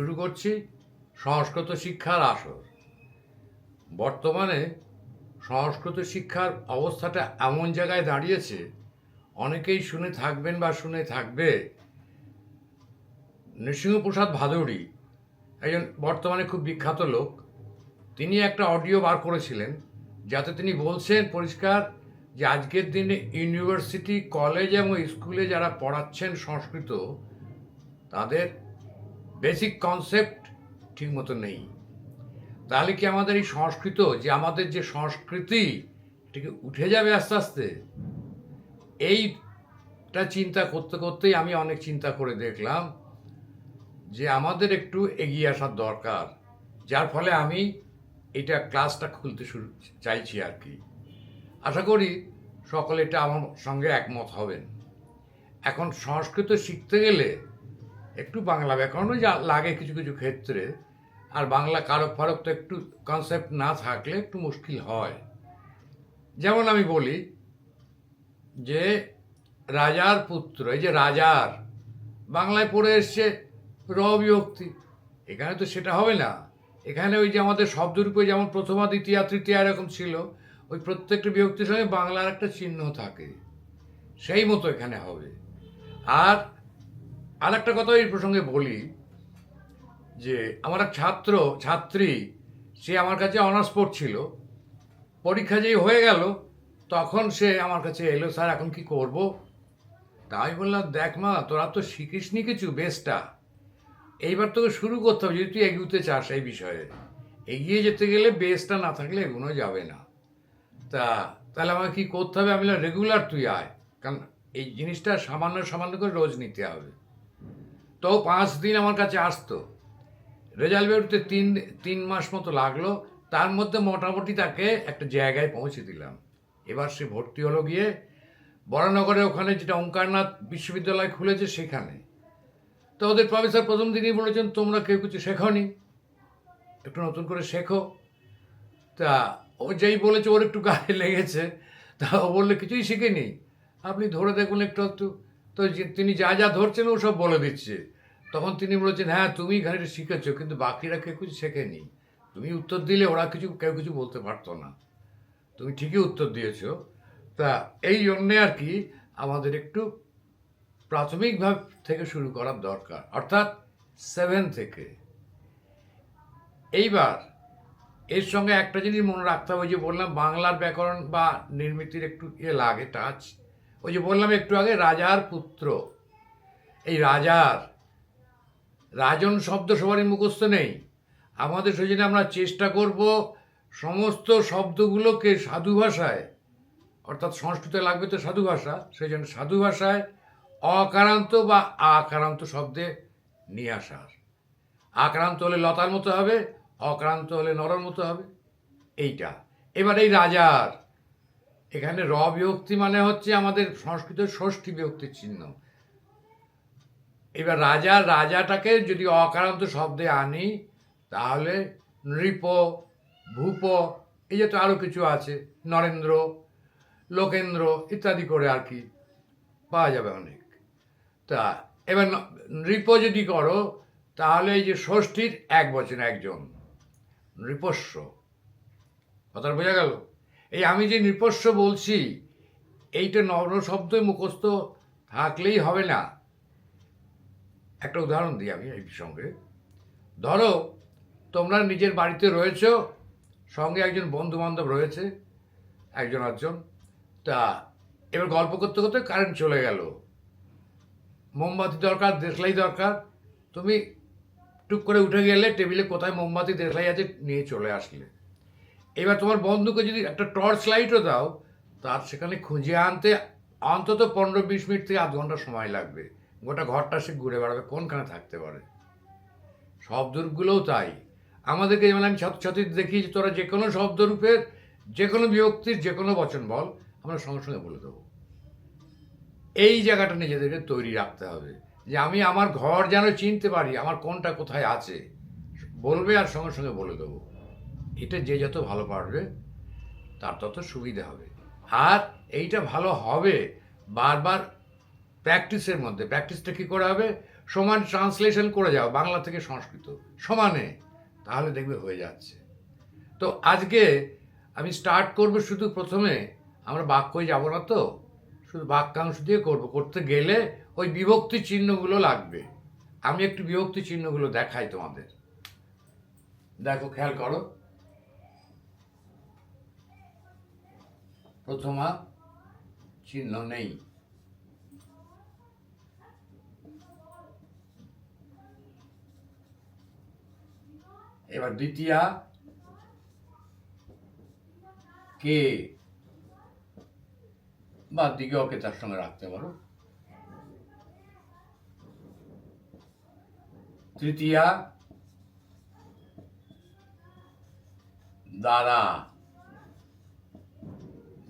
শুরু করছি সংস্কৃত শিক্ষার আসর। বর্তমানে সংস্কৃত শিক্ষার অবস্থাটা এমন জায়গায় দাঁড়িয়েছে, অনেকেই শুনে থাকবেন বা শুনে থাকবে, নৃসিংহপ্রসাদ ভাদুড়ি, একজন বর্তমানে খুব বিখ্যাত লোক। তিনি একটা অডিও বার করেছিলেন, যাতে তিনি বলছেন পরিষ্কার যে আজকের দিনে ইউনিভার্সিটি, কলেজ এবং স্কুলে যারা পড়াচ্ছেন সংস্কৃত, তাদের বেসিক কনসেপ্ট ঠিকমতো নেই। তাহলে কি আমাদের এই সংস্কৃত, যে আমাদের যে সংস্কৃতি, এটাকে উঠে যাবে আস্তে আস্তে? এইটা চিন্তা করতে করতেই আমি অনেক চিন্তা করে দেখলাম যে আমাদের একটু এগিয়ে আসার দরকার, যার ফলে আমি এটা ক্লাসটা খুলতে শুরু চাইছি আর কি। আশা করি সকলে এটা আমার সঙ্গে একমত হবেন। এখন সংস্কৃত শিখতে গেলে একটু বাংলা ব্যাকরণও যা লাগে কিছু কিছু ক্ষেত্রে, আর বাংলা কারক ফারক তো একটু কনসেপ্ট না থাকলে একটু মুশকিল হয়। যেমন আমি বলি যে রাজার পুত্র, এই যে রাজার, বাংলায় পড়ে এসছে র বিভক্তি। এখানে তো সেটা হবে না। এখানে ওই যে আমাদের শব্দরূপে যেমন প্রথমা, দ্বিতীয়া, তৃতীয়া এরকম ছিল, ওই প্রত্যেকটা বিভক্তির সঙ্গে বাংলার একটা চিহ্ন থাকে। সেই মতো এখানে হবে। আর আর একটা কথা এই প্রসঙ্গে বলি, যে আমার এক ছাত্র, ছাত্রী, সে আমার কাছে অনার্স পড়ছিল। পরীক্ষা যেই হয়ে গেল, তখন সে আমার কাছে এলো, স্যার, এখন কি করব? তাই বললাম, দেখ মা, তোরা তো শিখিসনি কিছু বেসটা এইবার তোকে শুরু করতে হবে, যদি তুই এগোতে চাস এই বিষয়ে। এগিয়ে যেতে গেলে বেসটা না থাকলে এগোনো যাবে না। তা, তাহলে আমাকে কী করতে হবে? আমি রেগুলার তুই আয়। কারণ এই জিনিসটা সামান্য সামান্য করে রোজ নিতে হবে। তো পাঁচ দিন আমার কাছে আসতো। রেজাল্ট বেরোতে তিন তিন মাস মতো লাগল। তার মধ্যে মোটামুটি তাকে একটা জায়গায় পৌঁছে দিলাম। এবার সে ভর্তি হলো গিয়ে বরানগরে ওখানে যেটা ওঙ্কারনাথ বিশ্ববিদ্যালয় খুলেছে সেখানে। তো ওদের প্রফেসর প্রথম দিনই বলেছেন, তোমরা কেউ কিছু শেখনি। একটু নতুন করে শেখো। তা ও যেই বলেছে, ওর একটু গায়ে লেগেছে। তা ও বললে, কিছুই শিখেনি। আপনি ধরে দেখুন একটু একটু। তো তিনি যা যা ধরছেন ও সব বলে দিচ্ছে। তখন তিনি বলেছেন হ্যাঁ তুমি খানিকটা শিখেছো, কিন্তু বাকিরা কেউ কিছু শেখেনি। তুমি উত্তর দিলে ওরা কিছু, কেউ কিছু বলতে পারতো না। তুমি ঠিকই উত্তর দিয়েছ। তা এই জন্যে আর কি আমাদের একটু প্রাথমিকভাবে থেকে শুরু করার দরকার। অর্থাৎ সেভেন থেকে। এইবার এর সঙ্গে একটা জিনিস মনে রাখতে হবে, যে বললাম, বাংলার ব্যাকরণ বা নির্মিতির একটু ইয়ে লাগে টাচ ওই যে বললাম একটু আগে, রাজার পুত্র। এই রাজার, রাজন শব্দ সবারই মুখস্থ নেই। আমাদের সেই জন্য আমরা চেষ্টা করব সমস্ত শব্দগুলোকে সাধু ভাষায়, অর্থাৎ সংস্কৃতে লাগবে তো সাধু ভাষা সেই জন্য সাধু ভাষায় অকারান্ত বা আকারান্ত শব্দে নিয়ে আসার। আক্রান্ত হলে লতার মতো হবে, অক্রান্ত হলে নরর মতো হবে। এইটা। এবার এই রাজার এখানে র বিভক্তি মানে হচ্ছে আমাদের সংস্কৃত ষষ্ঠী বিভক্তির চিহ্ন। এবার রাজা, রাজাটাকে যদি অকারান্ত শব্দে আনি, তাহলে নৃপ, ভূপ, এই যে তো আরও কিছু আছে, নরেন্দ্র, লোকেন্দ্র ইত্যাদি করে আর কি পাওয়া যাবে অনেক। তা এবার নৃপ যদি করো, তাহলে এই যে ষষ্ঠীর এক বচন একজন নৃপস্য কথাটা বোঝা গেল? এই আমি যে নৃপস্য বলছি, এইটা নর শব্দই মুখস্থ থাকলেই হবে না। একটা উদাহরণ দিই আমি এই সঙ্গে। ধরো, তোমরা নিজের বাড়িতে রয়েছো, সঙ্গে একজন বন্ধু বান্ধব রয়েছে, একজন আধজন তা, এবার গল্প করতে করতে কারেন্ট চলে গেল। মোমবাতি দরকার, দেশলাই দরকার। তুমি টুক করে উঠে গেলে টেবিলে কোথায় মোমবাতি, দেশলাই আছে, নিয়ে চলে আসলে। এবার তোমার বন্ধুকে যদি একটা টর্চ লাইটও দাও, তার সেখানে খুঁজে আনতে অন্তত পনেরো বিশ মিনিট থেকে আধ ঘণ্টা সময় লাগবে। গোটা ঘরটা সে ঘুরে বেড়াবে, কোনখানে থাকতে পারে? শব্দরূপগুলোও তাই। আমাদেরকে যেমন আমি ছাত্রছাত্রীদের দেখি যে তোরা যে কোনো শব্দরূপের যে কোনো বিভক্তির, যে কোনো বচন বল, আমরা সঙ্গে সঙ্গে বলে দেবো। এই জায়গাটা নিজেদেরকে তৈরি রাখতে হবে, যে আমি আমার ঘর যেন চিনতে পারি, আমার কোনটা কোথায় আছে, বলবে আর সঙ্গে সঙ্গে বলে দেবো। এটা যে যত ভালো পারবে, তার তত সুবিধা হবে। আর এইটা ভালো হবে, বারবার প্র্যাকটিসের মধ্যে। প্র্যাকটিসটা কী করে হবে? সমান ট্রান্সলেশন করে যাও, বাংলা থেকে সংস্কৃত। সমানে। তাহলে দেখবে হয়ে যাচ্ছে। তো আজকে আমি স্টার্ট করব শুধু প্রথমে, আমরা বাক্যই যাব না তো? শুধু বাক্যাংশ দিয়ে করব। করতে গেলে ওই বিভক্তি চিহ্নগুলো লাগবে। আমি একটু বিভক্তি চিহ্নগুলো দেখাই তোমাদের। দেখো, খেয়াল করো। প্রথমা চিহ্ন নেই। এবার দ্বিতীয়া, কে? বা দিকে ওকে তার সঙ্গে রাখতে পারো। তৃতীয়া, দ্বারা।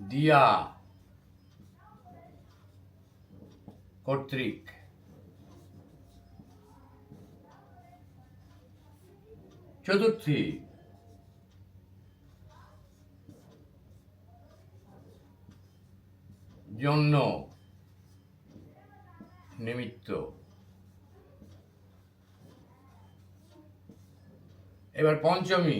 দিয়া কর্তৃক চতুর্থী জন্য নিমিত্ত। এবার পঞ্চমী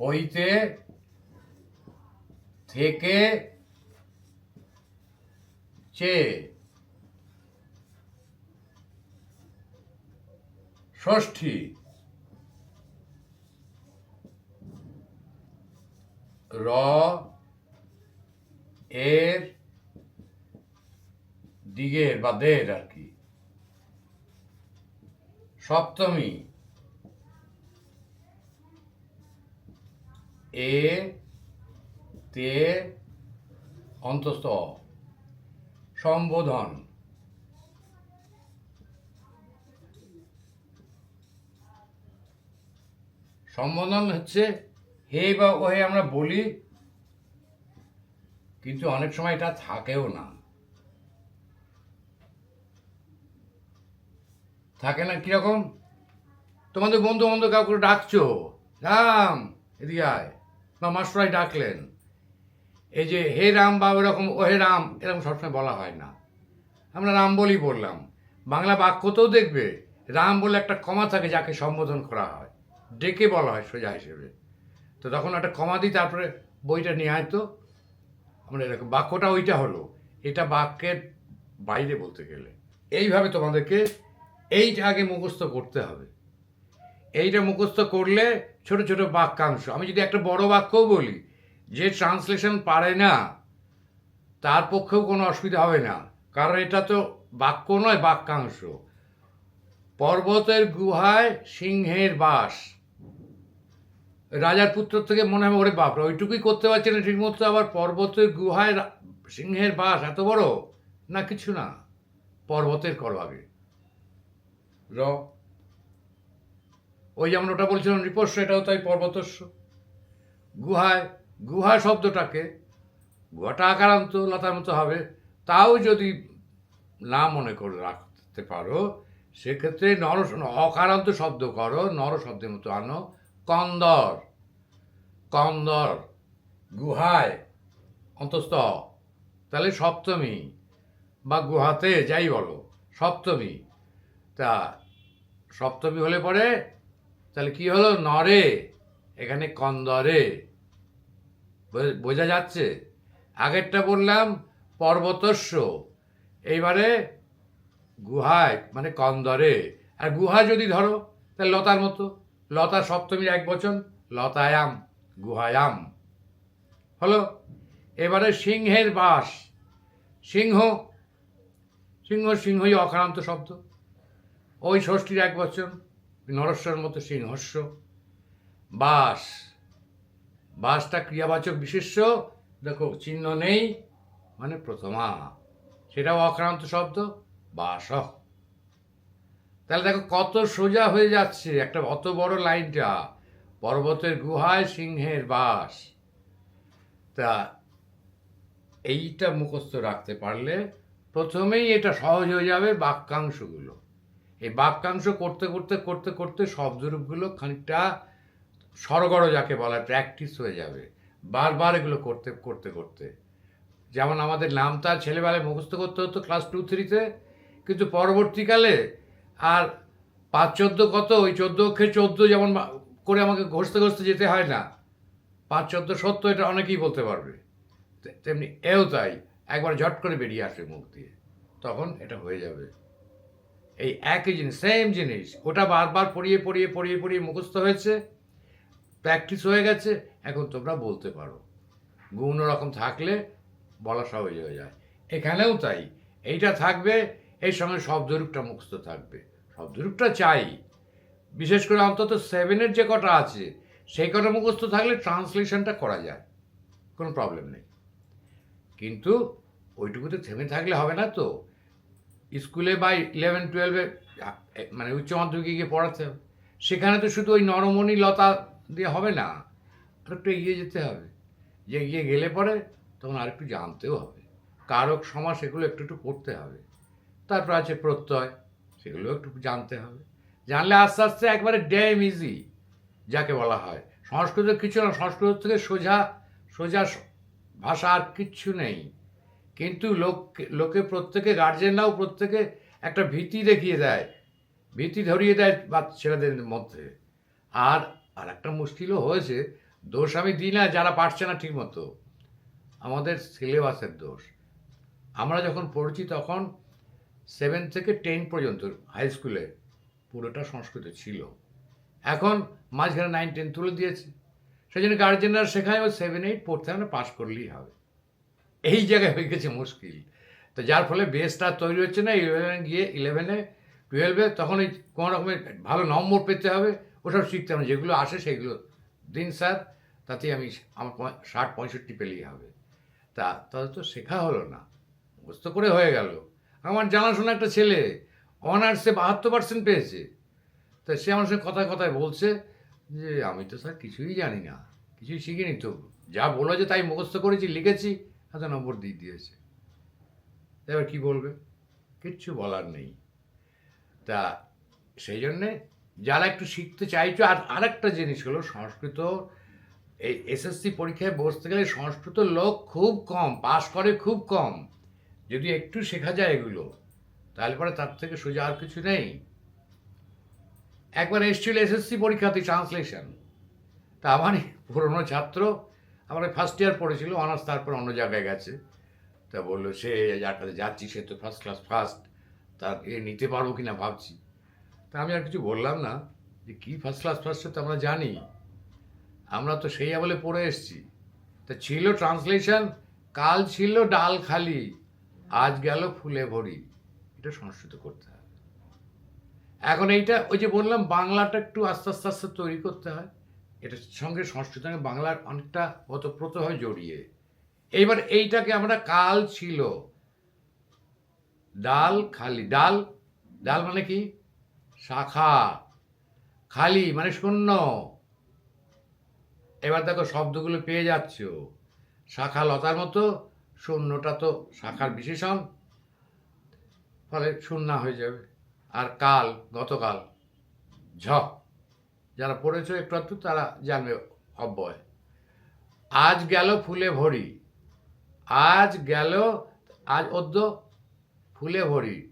হইতে থেকে চেয়ে ষষ্ঠী র এর দিগের বা দের আর কি। সপ্তমী এ, তে, অন্তস্থ। সম্বোধন। সম্বোধন হচ্ছে, হে বা ওহে আমরা বলি, কিন্তু অনেক সময় এটা থাকেও না। থাকে না কীরকম? তোমাদের বন্ধু বন্ধু কাউকে ডাকছো? রাম, এদিকে আয়। মাস্টারাই ডাকলেন। এই যে হে রাম বা ওরকম, ও হে রাম, এরকম সবসময় বলা হয় না। আমরা রাম বলি বললাম বাংলা বাক্য বাক্যতেও দেখবে, রাম বলে একটা কমা থাকে যাকে সম্বোধন করা হয়। ডেকে বলা হয় সোজা হিসেবে। তো তখন একটা কমা দিই, তারপরে বইটা নিয়ে আয় তো। আমরা এরকম বাক্যটা ওইটা হলো, এটা বাক্যের বাইরে বলতে গেলে। এইভাবে তোমাদেরকে এইটা আগে মুখস্থ করতে হবে। এইটা মুখস্থ করলে ছোট ছোট বাক্যাংশ। আমি যদি একটা বড় বাক্যও বলি, যে ট্রান্সলেশন পারে না, তার পক্ষেও কোনো অসুবিধা হবে না। কারণ এটা তো বাক্য নয়, বাক্যাংশ। পর্বতের গুহায় সিংহের বাস। রাজার পুত্র থেকে মনে হবে ওরে বাপরে, ওইটুকুই করতে পারছে না ঠিক মতো আবার পর্বতের গুহায় সিংহের বাস এত বড়? না, কিছু না। পর্বতের করো র ওই যেমন ওটা বলছিলাম রিপস্য এটাও তাই পর্বতস্য গুহায় গুহা শব্দটাকে গুহাটা আকারান্ত লতার মতো হবে, তাও যদি না মনে করে রাখতে পারো, সেক্ষেত্রে নর, অকারান্ত শব্দ করো, নর শব্দের মতো আনো, কন্দর কন্দর, গুহায়, অন্তস্থ, তাহলে সপ্তমী, বা গুহাতে যাই বলো, সপ্তমী, তা সপ্তমী হলে পরে তাহলে কি হলো? নরে, এখানে কন্দরে। বোঝা- যাচ্ছে? আগেরটা বললাম পর্বতস্য। এইবারে গুহায় মানে কন্দরে। আর গুহা যদি ধরো, তাহলে লতার মতো। লতা সপ্তমীর এক বচন, লতায়াম, গুহায়াম। হলো? এবারে সিংহের বাস। সিংহ সিংহ, সিংহই অক্রান্ত শব্দ। ওই ষষ্ঠীর এক বচন। নরস্বর মতো সিংহস্য বাস। বাসটা ক্রিয়াবাচক বিশেষ্য। দেখো, চিহ্ন নেই মানে প্রথমা। সেটাও অক্রান্ত শব্দ, বাস। তাহলে দেখো, কত সোজা হয়ে যাচ্ছে একটা অত বড় লাইনটা। পর্বতের গুহায় সিংহের বাস। তা এইটা মুখস্থ রাখতে পারলে প্রথমেই এটা সহজ হয়ে যাবে বাক্যাংশগুলো। এই বাক্যাংশ করতে করতে করতে করতে শব্দরূপগুলো খানিকটা সরগড় যাকে বলা প্র্যাকটিস হয়ে যাবে। বারবার এগুলো করতে করতে করতে। যেমন আমাদের নাম তার ছেলেবেলায় মুখস্থ করতে হতো ক্লাস টু থ্রিতে কিন্তু পরবর্তীকালে আর পাঁচ চোদ্দ কত, ওই চোদ্দ অক্ষে চোদ্দ যেমন করে আমাকে ঘষতে ঘষতে যেতে হয় না, পাঁচ চোদ্দ সত্য এটা অনেকেই বলতে পারবে। তেমনি এও তাই, একবার ঝট করে বেরিয়ে আসে মুখ দিয়ে, তখন এটা হয়ে যাবে। এই একই জিনিস সেম জিনিস। ওটা বারবার পড়িয়ে পড়িয়ে পড়িয়ে পড়িয়ে মুখস্থ হয়েছে প্র্যাকটিস হয়ে গেছে, এখন তোমরা বলতে পারো। গুণ রকম থাকলে বলা সহজ হয়ে যায়। এখানেও তাই। এইটা থাকবে, এর সঙ্গে শব্দরূপটা মুখস্থ থাকবে। শব্দরূপটা চাই। বিশেষ করে অন্তত সেভেনের যে কটা আছে, সেই কটা মুখস্থ থাকলে ট্রান্সলেশনটা করা যায়। কোনো প্রবলেম নেই। কিন্তু ওইটুকুতে থেমে থাকলে হবে না তো। স্কুলে বা ইলেভেন টুয়েলভে মানে উচ্চ মাধ্যমিকে গিয়ে পড়াতে হবে। সেখানে তো শুধু ওই নরমণি লতা দিয়ে হবে না একটু এগিয়ে যেতে হবে। যে এগিয়ে গেলে পরে তখন আর একটু জানতেও হবে। কারক সমাস এগুলো একটু একটু পড়তে হবে। তারপর আছে প্রত্যয়, সেগুলো একটু জানতে হবে। জানলে আস্তে আস্তে একবারে ড্যাম ইজি যাকে বলা হয়। সংস্কৃত কিছু না, সংস্কৃত থেকে সোজা সোজা ভাষা আর কিচ্ছু নেই। কিন্তু লোক, লোকে প্রত্যেকে গার্জেনরাও প্রত্যেকে একটা ভীতি দেখিয়ে দেয়। ভীতি ধরিয়ে দেয় বা ছেলেদের মধ্যে। আর আর একটা মুশকিলও হয়েছে, দোষ আমি দিই না, যারা পারছে না ঠিকমতো। আমাদের সিলেবাসের দোষ। আমরা যখন পড়ছি তখন সেভেন থেকে টেন পর্যন্ত হাই স্কুলে পুরোটা সংস্কৃত ছিল। এখন মাঝখানে নাইন টেন তুলে দিয়েছে। সেই জন্য গার্জেনরা শেখায় ও সেভেন এইট পড়তে হবে পাস করলেই হবে। এই জায়গায় হয়ে গেছে মুশকিল। তো যার ফলে বেসটা তৈরি হচ্ছে না ইলেভেনে গিয়ে ইলেভেনে টুয়েলভে তখন ওই কোনো রকমের ভালো নম্বর পেতে হবে, ওসব শিখতে হবে। যেগুলো আসে সেগুলো দিন স্যার তাতে আমি আমার ষাট, পঁয়ষট্টি পেলেই হবে। তা, তাহলে তো শেখা হলো না, মুখস্থ করে হয়ে গেল। আমার জানাশোনা একটা ছেলে, অনার্সে বাহাত্তর পার্সেন্ট পেয়েছে। তা সে আমার সঙ্গে কথায় কথায় বলছে যে, আমি তো স্যার কিছুই জানি না, কিছুই শিখিনি তো, যা বলো যে তাই মুখস্থ করেছি, লিখেছি এত নম্বর দিয়ে দিয়েছে। এবার কি বলবে? কিচ্ছু বলার নেই। তা সেই জন্যে যারা একটু শিখতে চাইছো, আর আরেকটা জিনিস হলো সংস্কৃত, এই এসএসসি পরীক্ষায় বসতে গেলে সংস্কৃত লোক খুব কম, পাশ করে খুব কম। যদি একটু শেখা যায় এগুলো, তাহলে পরে তার থেকে সোজা আর কিছু নেই। একবার এসেছিল এসএসসি পরীক্ষাতে ট্রান্সলেশন তা আমার পুরনো ছাত্র আমার ফার্স্ট ইয়ার পড়েছিল অনার্স তারপর অন্য জায়গায় গেছে। তা বলল, সে যার কাছে যাচ্ছি, সে তো ফার্স্ট ক্লাস ফার্স্ট তার এ নিতে পারব কি না ভাবছি। তা আমি আর কিছু বললাম না, যে কী ফার্স্ট ক্লাস ফার্স্ট তো আমরা জানি। আমরা তো সেই আমলে পড়ে এসেছি। তা ছিল ট্রান্সলেশন কাল ছিল ডাল খালি, আজ গেল ফুলে ভরি। এটা সংস্কৃত করতে হবে এখন এইটা, ওই যে বললাম, বাংলাটা একটু আস্তে আস্তে আস্তে তৈরি করতে হয়। এটার সঙ্গে সংস্কৃত বাংলার অনেকটা ওতপ্রোতভাবে জড়িয়ে। এইবার এইটাকে আমরা কাল ছিল। ডাল খালি। ডাল? ডাল মানে কি? শাখা। খালি মানে শূন্য। এবার দেখো শব্দগুলো পেয়ে যাচ্ছ। শাখা লতার মতো, শূন্যটা তো শাখার বিশেষণ। ফলে শূন্য হয়ে যাবে। আর কাল, গতকাল, ঝ। যারা পড়েছ একটু একটু তারা জানবে অব্যয়। আজ গেল ফুলে ভরি। আজ গেল, আজ অদ্য ফুলে ভরি।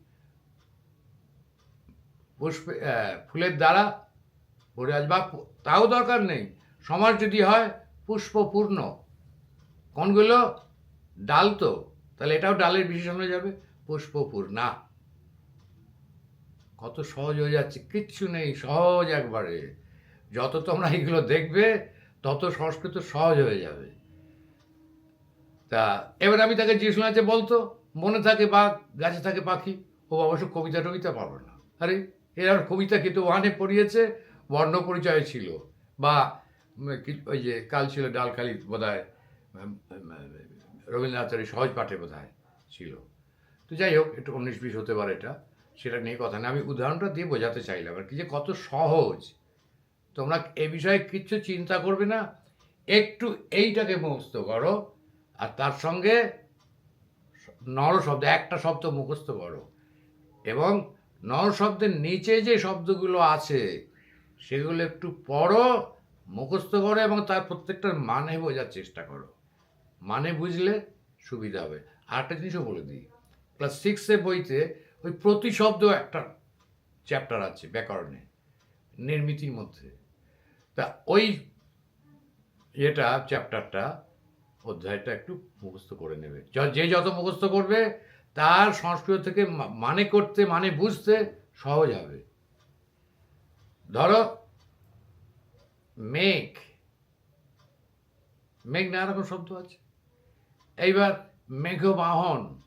পুষ্পে ফুলের দ্বারা ভরে। আজ বা তাও দরকার নেই। সমাজ যদি হয় পুষ্পপূর্ণ। কোনগুলো? ডাল তো। তাহলে এটাও ডালের বিশেষণ হয়ে যাবে। পুষ্পপূর্ণা। কত সহজ হয়ে যাচ্ছে। কিচ্ছু নেই। সহজ একবারে। যত তোমরা এগুলো দেখবে, তত সংস্কৃত সহজ হয়ে যাবে। তা, এবার আমি তাকে জিজ্ঞেস যে বলতো, মনে থাকে বা গাছে থাকে পাখি, ও অবশ্য কবিতা টবিতা পারবে না। আরে, এর কবিতা কিন্তু ওয়ানে পড়িয়েছে, বর্ণ পরিচয় ছিল, বা ওই যে কাল ছিল, ডালখালি বোধ হয় রবীন্দ্রনাথের সহজ পাঠে বোধ হয় ছিল। তো যাই হোক, একটু উনিশ বিশ হতে পারে এটা, সেটা নিয়ে কথা না, আমি উদাহরণটা দিয়ে বোঝাতে চাইলাম আর কি যে কত সহজ তোমরা এ বিষয়ে কিচ্ছু চিন্তা করবে না। একটু এইটাকে মুখস্থ করো আর তার সঙ্গে নর শব্দ, একটা শব্দ মুখস্থ করো। এবং নর শব্দের নিচে যে শব্দগুলো আছে, সেগুলো একটু পড়ো, মুখস্থ করো এবং তার প্রত্যেকটার মানে বোঝার চেষ্টা করো। মানে বুঝলে সুবিধা হবে। আর একটা জিনিসও বলে দিই, ক্লাস সিক্সের বইতে ওই প্রতিশব্দ একটা চ্যাপ্টার আছে ব্যাকরণে, নির্মিতির মধ্যে। তা ওই এটা চ্যাপ্টারটা অধ্যায়টা একটু মুখস্থ করে নেবে। য- যত মুখস্থ করবে, তার সংস্কৃত থেকে মানে করতে মানে বুঝতে সহজ হবে। ধরো, মেঘ। মেঘ নানা রকম শব্দ আছে। এইবার মেঘ বাহন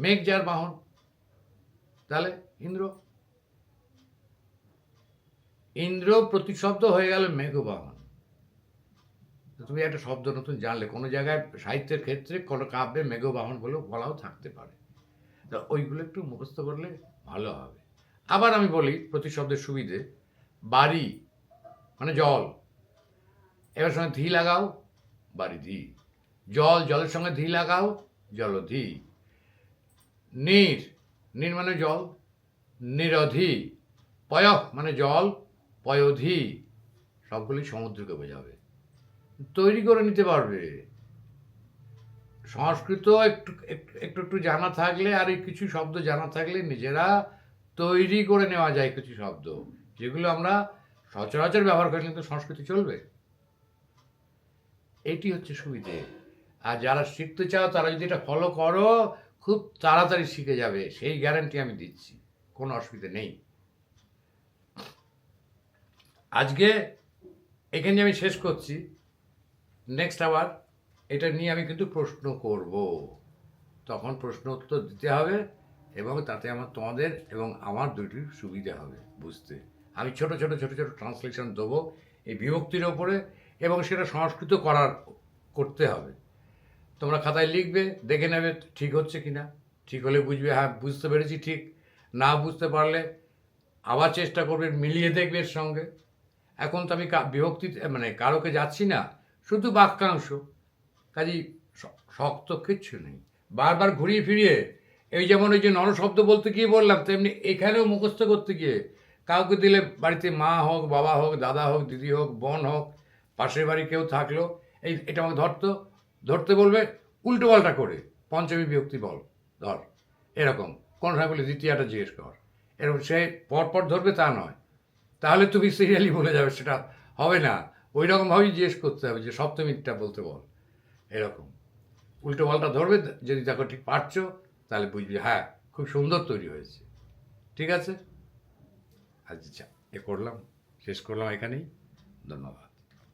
মেঘ যার বাহন। তাহলে ইন্দ্র ইন্দ্র প্রতিশব্দ হয়ে গেল মেঘবাহন। তুমি একটা শব্দ নতুন জানলে, কোনো জায়গায় সাহিত্যের ক্ষেত্রে কোনো কাব্যে মেঘবাহন বলেও বলাও থাকতে পারে। তা ওইগুলো একটু মুখস্থ করলে ভালো হবে। আবার আমি বলি, প্রতিশব্দের সুবিধে, বাড়ি মানে জল। এবার সঙ্গে ধি লাগাও, বাড়ি ধি। জল, জলের সঙ্গে ধি লাগাও জলধি নীর নীর মানে জল, নিরধি। পয়ঃ মানে জল পয়োধি, সবগুলি সমুদ্রকে বোঝাবে। তৈরি করে নিতে পারবে। সংস্কৃত একটু একটু একটু জানা থাকলে আর কিছু শব্দ জানা থাকলে নিজেরা তৈরি করে নেওয়া যায় কিছু শব্দ, যেগুলো আমরা সচরাচর ব্যবহার করি, কিন্তু সংস্কৃতি চলবে। এটি হচ্ছে সুবিধে। আর যারা শিখতে চাও, তারা যদি এটা ফলো করো, খুব তাড়াতাড়ি শিখে যাবে, সেই গ্যারান্টি আমি দিচ্ছি, কোনো অসুবিধা নেই। আজকে এখানে আমি শেষ করছি। নেক্সট আবার এটা নিয়ে আমি কিন্তু প্রশ্ন করব। তখন প্রশ্ন উত্তর দিতে হবে এবং তাতে আমার তোমাদের এবং আমার দুটির সুবিধা হবে বুঝতে। আমি ছোট ছোট ছোট ছোট ট্রান্সলেশন দেবো এই বিভক্তির ওপরে এবং সেটা সংস্কৃত করার করতে হবে। তোমরা খাতায় লিখবে, দেখে নেবে ঠিক হচ্ছে কি না ঠিক হলে বুঝবে হ্যাঁ বুঝতে পেরেছি ঠিক। না বুঝতে পারলে আবার চেষ্টা করবে, মিলিয়ে দেখবে এর সঙ্গে। এখন তো আমি বিভক্তি মানে কারোকে যাচ্ছি না, শুধু বাক্যাংশ। কাজেই শক্ত কিচ্ছু নেই। বারবার ঘুরিয়ে ফিরিয়ে, এই যেমন ওই যে নরশব্দ বলতে গিয়ে বললাম, তেমনি এখানেও মুখস্থ করতে গিয়ে, কাউকে দিলে বাড়িতে মা হোক, বাবা হোক, দাদা হোক, দিদি হোক, বোন হোক, পাশের বাড়ি কেউ থাকল, এই, এটা আমাকে ধরতো, ধরতে বলবে, উল্টো পাল্টা করে, পঞ্চমী বিভক্তি বল, ধর, এরকম। কোন সময় বলে, দ্বিতীয়টা জিজ্ঞেস কর। এরকম সে পরপর ধরবে তা নয়। তাহলে তুমি সিরিয়ালি বলে যাবে, সেটা হবে না। ওই রকমভাবেই জিজ্ঞেস করতে হবে যে সপ্তমীটা বলতে বল। এরকম। উল্টো পাল্টা ধরবে, যদি দেখো ঠিক পারছ, তাহলে বুঝবি হ্যাঁ খুব সুন্দর তৈরি হয়েছে। ঠিক আছে? আচ্ছা এ করলাম। শেষ করলাম এখানেই। ধন্যবাদ।